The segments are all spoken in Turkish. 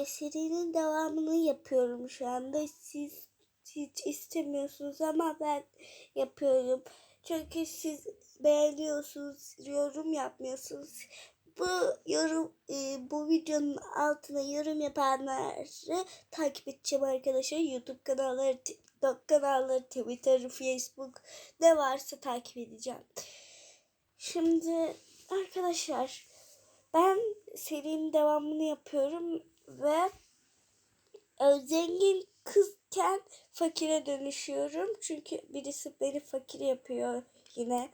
e, serinin devamını yapıyorum şu anda. Siz hiç istemiyorsunuz ama ben yapıyorum. Çünkü siz beğeniyorsunuz, yorum yapmıyorsunuz. Bu yorum e, bu videonun altına yorum yapanları takip edeceğim arkadaşlar. YouTube kanalları, TikTok kanalları, Twitter, Facebook ne varsa takip edeceğim. Şimdi arkadaşlar ben serinin devamını yapıyorum ve e, zengin kızken fakire dönüşüyorum. Çünkü birisi beni fakir yapıyor yine.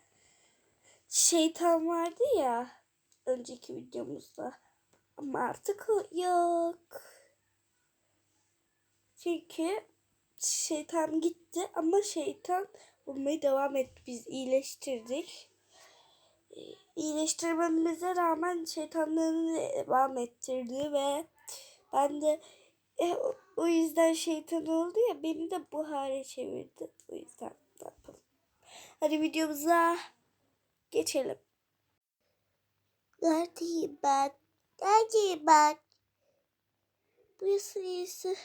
Şeytan vardı ya önceki videomuzda. Ama artık yok. Çünkü şeytan gitti ama şeytan bulmaya devam etti. Biz iyileştirdik. İyileştirmemize rağmen şeytanlarını devam ettirdi ve ben de e, o- yüzden şeytan oldu ya beni de bu hale çevirdi. O yüzden yapalım. Hadi videomuza geçelim. Neredeyim ben? Neredeyim ben? Burası neresi?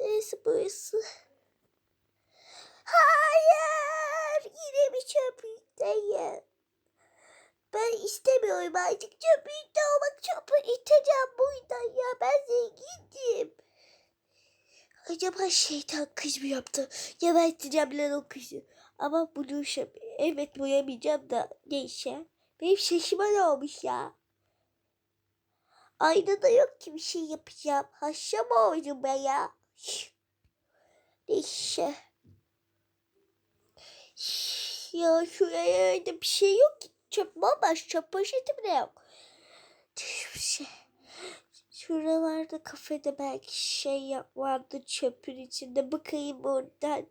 Neresi burası? Hayır! Yine bir çöplükteyim. Ben istemiyorum artık çöplükte olmak çöpü iteceğim buradan ya. Ben zengindim. Acaba şeytan kız mı yaptı? Geberteceğim lan o kızı. Ama bunu şey, evet boyamayacağım da neyse. Benim şaşıma ne olmuş ya? Aynada yok ki bir şey yapacağım. Haşa mı oldum ben ya? Neyse. Ya şuraya öyle bir şey yok ki. Çöp bomboş. Çöp poşetim de yok. Bir şey. Şuralarda kafede belki şey vardı çöpün içinde. Bakayım oradan.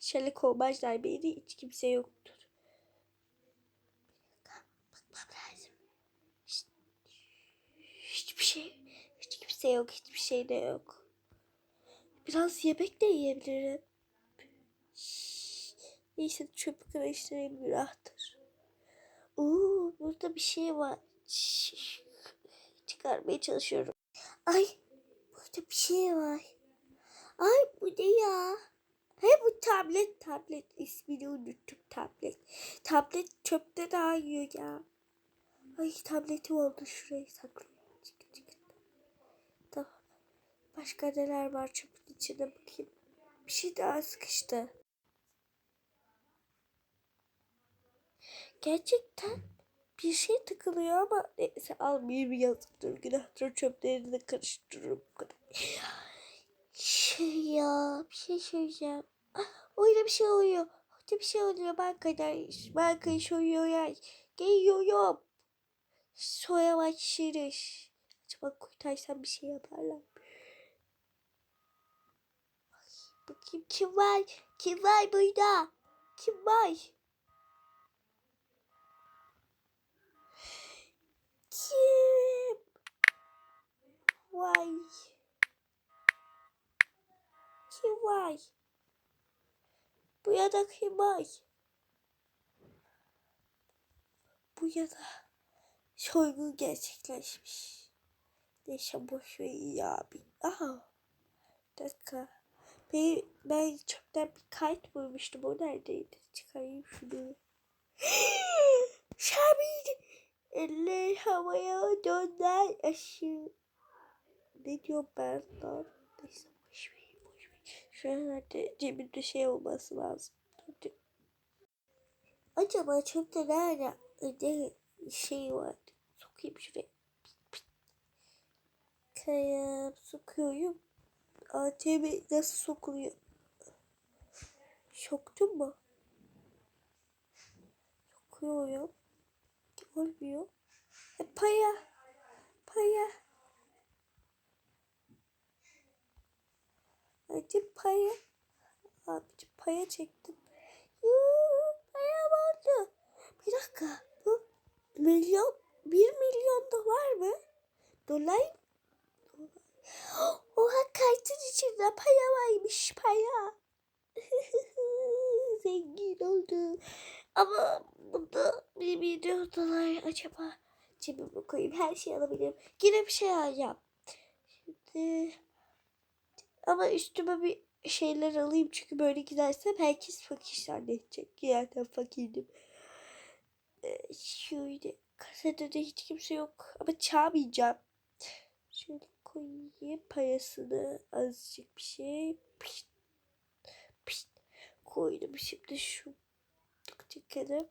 Şöyle kovmazlar beni. Hiç kimse yoktur. Bakmam lazım. Hiç- Hiçbir şey. Hiç kimse yok. Hiçbir şey de yok. Biraz yemek de yiyebilirim. Neyse çöpü karıştırayım günahtır. Oo, burada bir şey var. Çıkarmaya çalışıyorum. Ay burada bir şey var. Ay bu ne ya? He bu tablet tablet ismini unuttum tablet. Tablet çöpte daha yiyor ya. Ay tabletim oldu şurayı saklayayım. Çık çık. Tamam. Başka neler var çöpün içine bakayım. Bir şey daha sıkıştı. Gerçekten bir şey tıkılıyor ama neyse almayayım yazıktır günahtır çöplerini de karıştırırım bu kadar. Şey ya bir şey söyleyeceğim. Ah, orada bir şey oluyor. Orada bir şey oluyor bankadaş. Bankayı soruyorlar. Geliyorum. Sonra başlarız. Acaba kurtarsam bir şey yaparlar. Ay, bakayım kim var? Kim var burada? Kim var? Kim? Vay. Kim var? Bu ya da kim var? Bu ya da soygun gerçekleşmiş. Neyse boş verin ya bir. Aha. Dakika. Ben, ben çöpten bir kayıt bulmuştum. O neredeydi? Çıkarayım şunu. Şabil. Eller havaya döner aşağı. Ne diyorum ben lan? Neyse boş ver boş ver. Şöyle cebimde şey olması lazım. Dur. Acaba çöpte nerede ne şey var? Sokayım şuraya. Kaya sokuyorum. ATM nasıl sokuluyor? Soktun mu? Sokuyorum. Olmuyor. E, paya. Paya. Hadi paya. Abici paya çektim. Yuuu paya oldu. Bir dakika. Bu milyon, bir milyon dolar mı? Dolar Oha kartın içinde paya varmış paya. Zengin oldu. Ama bunda bir milyon dolar acaba cebime koyayım her şeyi alabilirim. Yine bir şey alacağım. Şimdi ama üstüme bir şeyler alayım çünkü böyle gidersem herkes fakir zannedecek. Zaten fakirdim. Ee, şöyle kasada da hiç kimse yok ama çalmayacağım. Şöyle koyayım parasını azıcık bir şey. Pişt. Koydum şimdi şu çıkalım.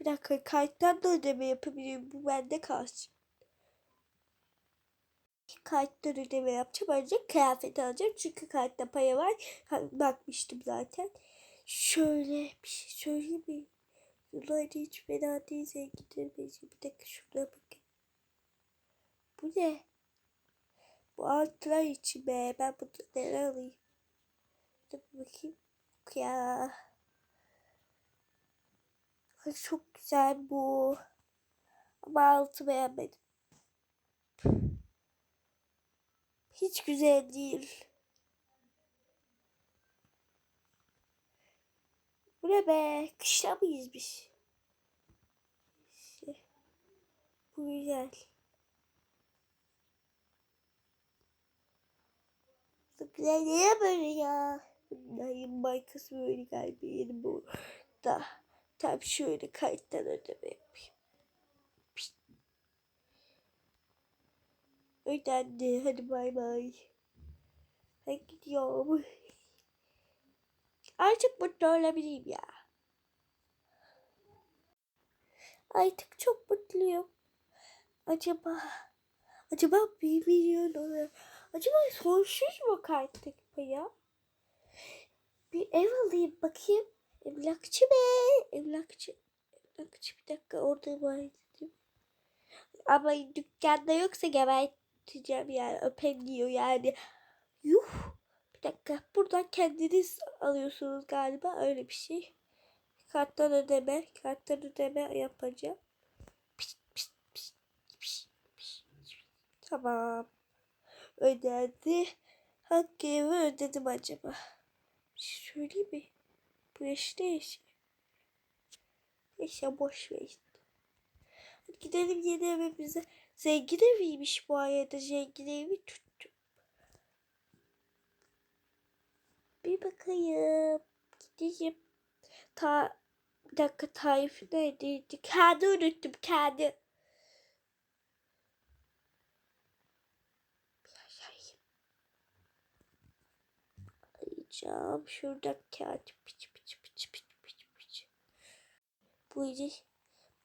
Bir dakika kayıttan da ödeme yapabilirim. Bu bende kalsın. Karttan ödeme yapacağım. Önce kıyafet alacağım. Çünkü kartta paya var. Bakmıştım zaten. Şöyle bir şey söyleyeyim mi? Bunlar hiç fena değil. Zengindir bence. Bir dakika şurada bakın. Bu ne? Bu altlar için be. Ben bunu nereye alayım? Dur bakayım. Ya. Çok güzel bu. Ama altı beğenmedim. Hiç güzel değil. Bu ne be? Kışla mıyız biz? Bu güzel. Bu güzel niye böyle ya? Dayım baykası böyle galiba yeni bu. Da tam şöyle kayıttan ödeme yapayım. Ödendi. Hadi bay bay. Ben gidiyorum. Artık mutlu olabileyim ya. Artık çok mutluyum. Acaba acaba bir milyon dolar acaba sonsuz mu karttık ya? Bir ev alayım bakayım. Emlakçı be. Emlakçı. Emlakçı bir dakika orada var. Ama dükkanda yoksa geberteceğim yani. Öpen diyor yani. Yuh. Bir dakika. Buradan kendiniz alıyorsunuz galiba. Öyle bir şey. Karttan ödeme. Karttan ödeme yapacağım. Pişt, pişt, pişt, pişt, pişt. Tamam. Ödendi. Hangi evi ödedim acaba? Bir şey? Bu yaş ne yaşı? Neyse boş ver. Hadi gidelim yeni evimize. Zengin eviymiş bu ayda. Zengin evi tuttum. Bir bakayım. Gideyim. Ta bir dakika tarifi neredeydi? Kağıdı unuttum kağıdı. Biraz yayayım. Arayacağım. Şurada kağıt. Piç piç piç piç piç piç. Bu yedi.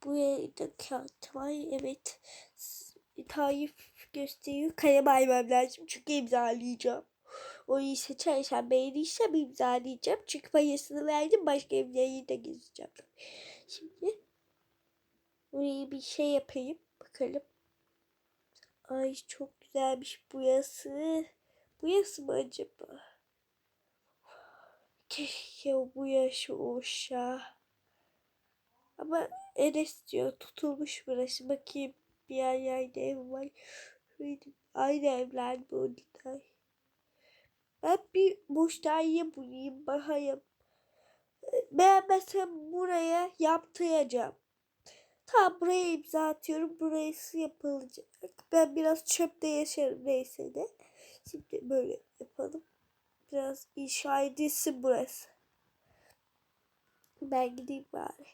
Bu yerde kağıt var. Evet. Tarif gösteriyor. Kalem almam lazım. Çünkü imzalayacağım. O iyi seçersem beğenirsem imzalayacağım. Çünkü parasını verdim. Başka evleri de gezeceğim. Şimdi buraya bir şey yapayım. Bakalım. Ay çok güzelmiş bu yası. Bu yası mı acaba? Keşke bu yaşı olsa. Ama Enes diyor tutulmuş burası. Bakayım bir yer yerde ev var. Aynı evler burada. Ben bir daire bulayım bakayım. Beğenmezsem buraya yaptıracağım. Tamam buraya imza atıyorum. Burası yapılacak. Ben biraz çöpte yaşarım neyse de. Şimdi böyle yapalım. Biraz inşa edilsin burası. Ben gideyim bari.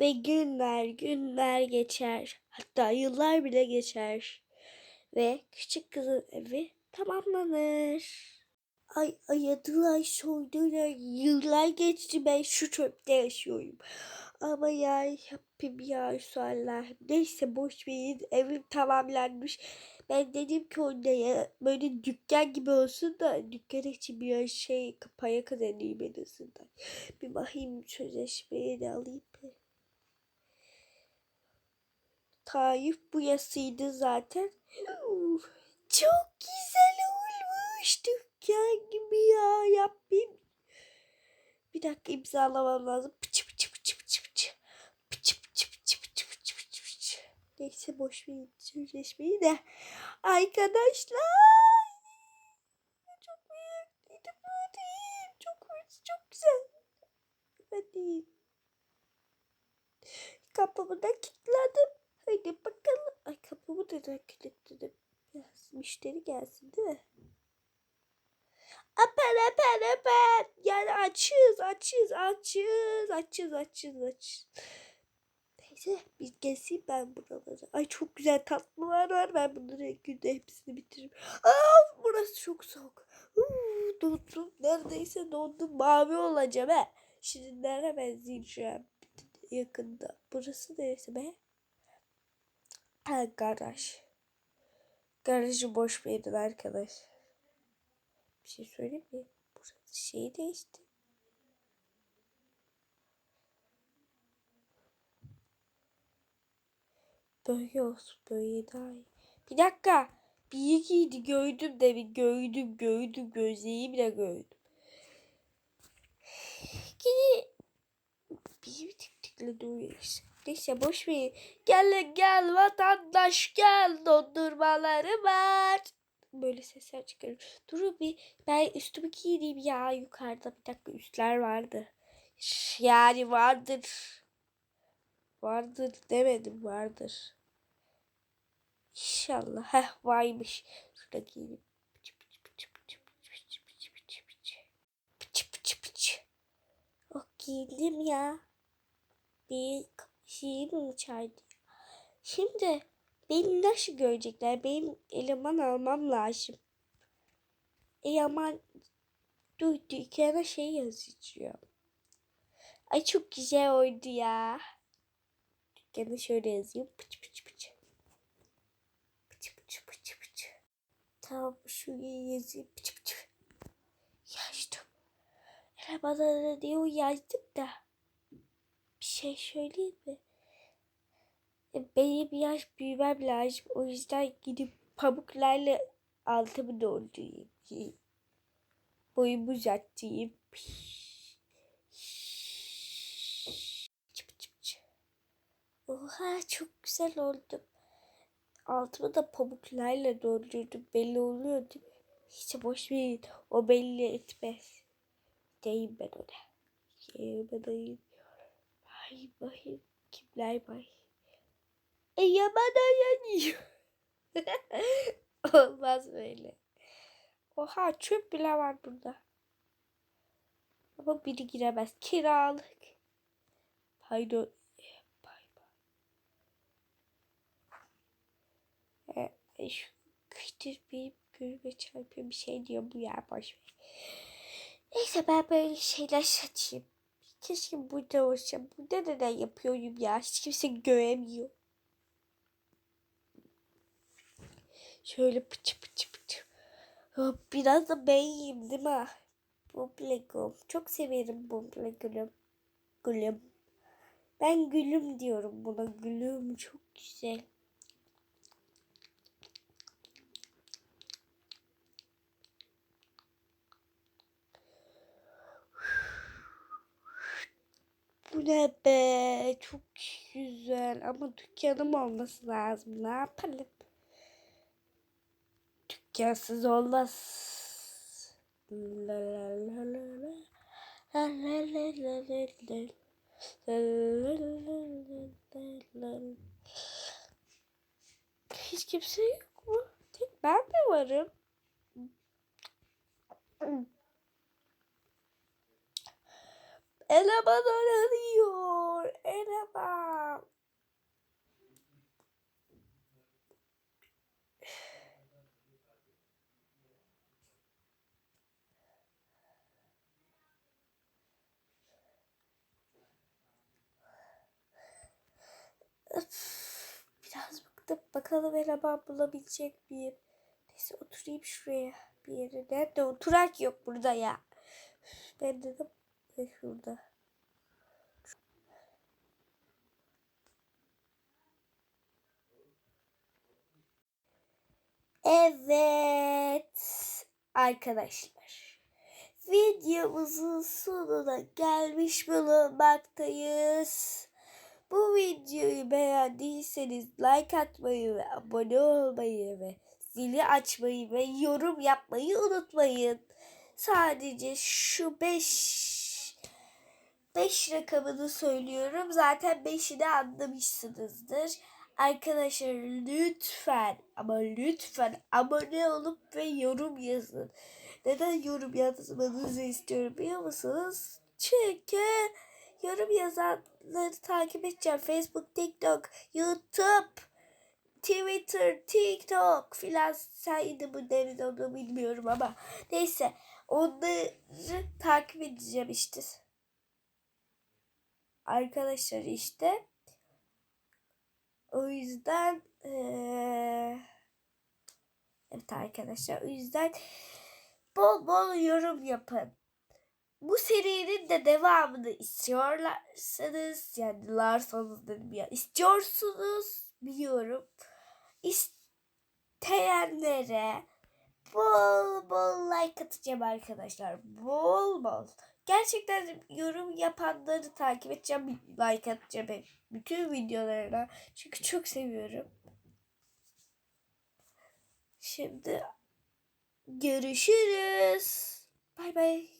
Ve günler günler geçer. Hatta yıllar bile geçer. Ve küçük kızın evi tamamlanır. Ay ayadılar soydular. Yıllar geçti ben şu çöpte yaşıyorum. Ama ya Rabbim ya Allah. Neyse boş verin evim tamamlanmış. Ben dedim ki ya böyle dükkan gibi olsun da dükkan için bir şey para kazanayım en azından. Bir bakayım sözleşmeyi de alayım. Tayyip bu yasıydı zaten. Çok güzel olmuş. Dükkan gibi ya. Yapayım. Bir dakika imzalamam lazım. Pıçı pıçı pıçı pıçı pıçı. Pıçı pıçı pıçı pıçı pıçı pıçı pıçı. Neyse boş verin sözleşmeyi de. Arkadaşlar. Çok beğendim. Hadi. Çok çok güzel. Hadi. Kapımı da kilitledim. Hadi bakalım. Ay kapımı neden kilitledim? Biraz müşteri gelsin değil mi? Aper aper aper. Yani açız açız açız açız açız açız. Neyse bir gezeyim ben buraları. Ay çok güzel tatlılar var. Ben bunları günde hepsini bitiririm. Aa, burası çok soğuk. Uuu, dondum. Neredeyse dondum. Mavi olacağım he. Şirinlere benzeyeceğim. Yakında. Burası neresi be? Ha garaj. Garajı boş verin arkadaş. Bir şey söyleyeyim mi? Burası şey değişti. Böyle olsun böyle daha iyi. Bir dakika. Bir giydi gördüm de bir gördüm gördüm gözlerimle gördüm. Gidi. Bir tık tıkla duruyor işte. Neyse boş ver. Gel gel vatandaş gel dondurmaları var. Böyle sesler çıkarır. Durun bir ben üstümü giyeyim ya yukarıda bir dakika üstler vardı. Yani vardır. Vardır demedim vardır. Pıçı pıçı. Pıçı pıçı pıçı. Oh giydim ya. Bir şeyim mi çaydı? Şimdi beni nasıl görecekler? Benim eleman almam lazım. Eleman dur dükkana şey yazacağım. Ay çok güzel oldu ya. Dükkana şöyle yazayım. Pıçı pıçı pıçı. Pıçı pıçı pıçı pıçı. Tamam şuraya yazayım. Pıçı pıçı. Yazdım. Elemanlara diyor yazdım da. Bir şey söyleyeyim mi? E, Benim yaş büyümem lazım. O yüzden gidip pamuklarla altımı doldurayım. Boyumu çıp. Oha çok güzel oldum. Altımı da pamuklarla doldurdum. Belli oluyor? Hiç boş verin. O belli etmez. Deyim ben ona. Deyim ben ona. Ay bay. Kimler bay? E yamada yanıyor. Olmaz böyle. Oha çöp bile var burada. Ama biri giremez. Kiralık. Pardon. Bay bay. E, e, şu kıtır bir gözüme çarpıyor bir şey diyor bu ya boş ver. Neyse ben böyle şeyler satayım. Keşke burada olsam. Burada neden yapıyorum ya? Hiç kimse göremiyor. Şöyle pıçı pıçı pıçı. Biraz da ben değil mi? Bumblegum. Çok severim bumblegum. Gülüm. Ben gülüm diyorum buna. Gülüm çok güzel. Bu ne be? Çok güzel. Ama dükkanım olması lazım. Ne yapalım? Dükkansız olmaz. La la la la la. La la la la la la. Hiç kimse yok mu? Tek ben mi varım? Eleman aranıyor. Eleman. Biraz bıktım. Bakalım eleman bulabilecek miyim? Neyse oturayım şuraya bir yere. Nerede oturak yok burada ya. Ben dedim e, şurada. Evet arkadaşlar. Videomuzun sonuna gelmiş bulunmaktayız. Bu videoyu beğendiyseniz like atmayı ve abone olmayı ve zili açmayı ve yorum yapmayı unutmayın. Sadece şu 5 5 rakamını söylüyorum. Zaten 5'ini anlamışsınızdır. Arkadaşlar lütfen ama lütfen abone olup ve yorum yazın. Neden yorum yazmanızı istiyorum biliyor musunuz? Çünkü yorum yazanları takip edeceğim. Facebook, TikTok, YouTube, Twitter, TikTok filan saydı bu derin onu bilmiyorum ama neyse onları takip edeceğim işte. Arkadaşlar işte o yüzden eee, evet arkadaşlar o yüzden bol bol yorum yapın. Bu serinin de devamını istiyorlarsanız yani larsanız dedim ya istiyorsunuz biliyorum. İsteyenlere bol bol like atacağım arkadaşlar. Bol bol. Gerçekten yorum yapanları takip edeceğim. Like atacağım. Bütün videolarına. Çünkü çok seviyorum. Şimdi görüşürüz. Bay bay.